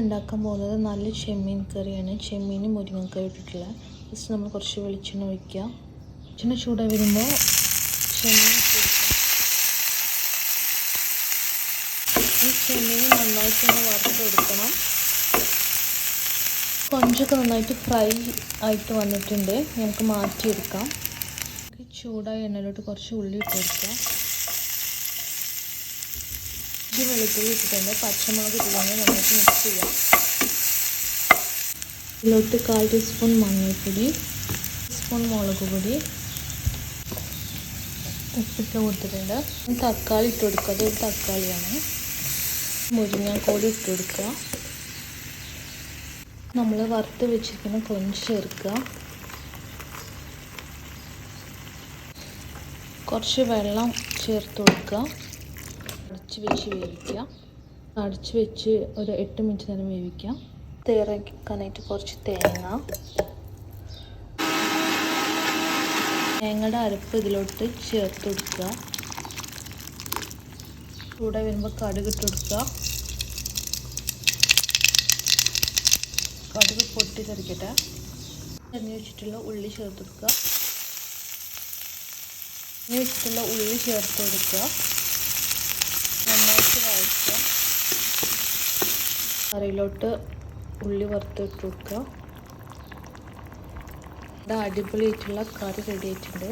ഉണ്ടാക്കാൻ പോകുന്നത് നല്ല ചെമ്മീൻ കറിയാണ്. ചെമ്മീനും മുരിങ്ങക്കറി ഇട്ടിട്ടുള്ള ജസ്റ്റ് നമ്മൾ കുറച്ച് വെളിച്ചെണ്ണ ഒഴിക്കുക. വെളിച്ചെണ്ണ ചൂടായി വരുമ്പോൾ ചെമ്മീൻ ഈ ചെമ്മീൻ നന്നായിട്ടൊന്ന് വറുത്തെടുക്കണം കൊഞ്ചൊക്കെ നന്നായിട്ട് ഫ്രൈ ആയിട്ട് വന്നിട്ടുണ്ട്. നമുക്ക് മാറ്റിയെടുക്കാം. ചൂടായ എണ്ണയിലോട്ട് കുറച്ച് ഉള്ളി ഇട്ട് കൊടുക്കുക. ഇഞ്ചി വെളുത്തുള്ളി ഇട്ടിട്ടുണ്ട് പച്ചമുളക് ഇട്ടിട്ടുണ്ട് നമുക്ക് മിക്സ് ചെയ്യാം. ഇതിലോട്ട് കാൽ ടീസ്പൂൺ മഞ്ഞൾപ്പൊടി ടീസ്പൂൺ മുളക് പൊടി ഉപ്പിട്ട് കൊടുത്തിട്ടുണ്ട്. തക്കാളി ഇട്ട് കൊടുക്കുക. അതൊരു തക്കാളിയാണ്. മുരിങ്ങാക്കോടി ഇട്ട് കൊടുക്കുക. നമ്മൾ വറുത്ത് വെച്ചിരിക്കുന്ന കൊഞ്ച് ചേർക്കുക. കുറച്ച് വെള്ളം ചേർത്ത് കൊടുക്കുക. അടച്ച് വെച്ച് വേവിക്കുക. അടച്ച് വെച്ച് ഒരു എട്ട് മിനിറ്റ് നേരം വേവിക്കുക. തേറക്കാനായിട്ട് കുറച്ച് തേങ്ങ. തേങ്ങയുടെ അരപ്പ് ഇതിലോട്ട് ചേർത്ത് കൊടുക്കുക. കൂടെ വരുമ്പോൾ കടുക് ഇട്ട് കൊടുക്കുക. കടുക് പൊട്ടി തെറിക്കട്ടെ. എണ്ണ വെച്ചിട്ടുള്ള ഉള്ളി ചേർത്ത് കൊടുക്കുക. എണ്ണ വെച്ചിട്ടുള്ള ഉള്ളി ചേർത്ത് കൊടുക്കുക. നന്നായിട്ട് വഴറ്റുക കറിയിലോട്ട് ഉള്ളി വറുത്തിട്ട് കൊടുക്കുക. ഇത് അടിപൊളിയായിട്ടുള്ള കറി റെഡി ആയിട്ടുണ്ട്.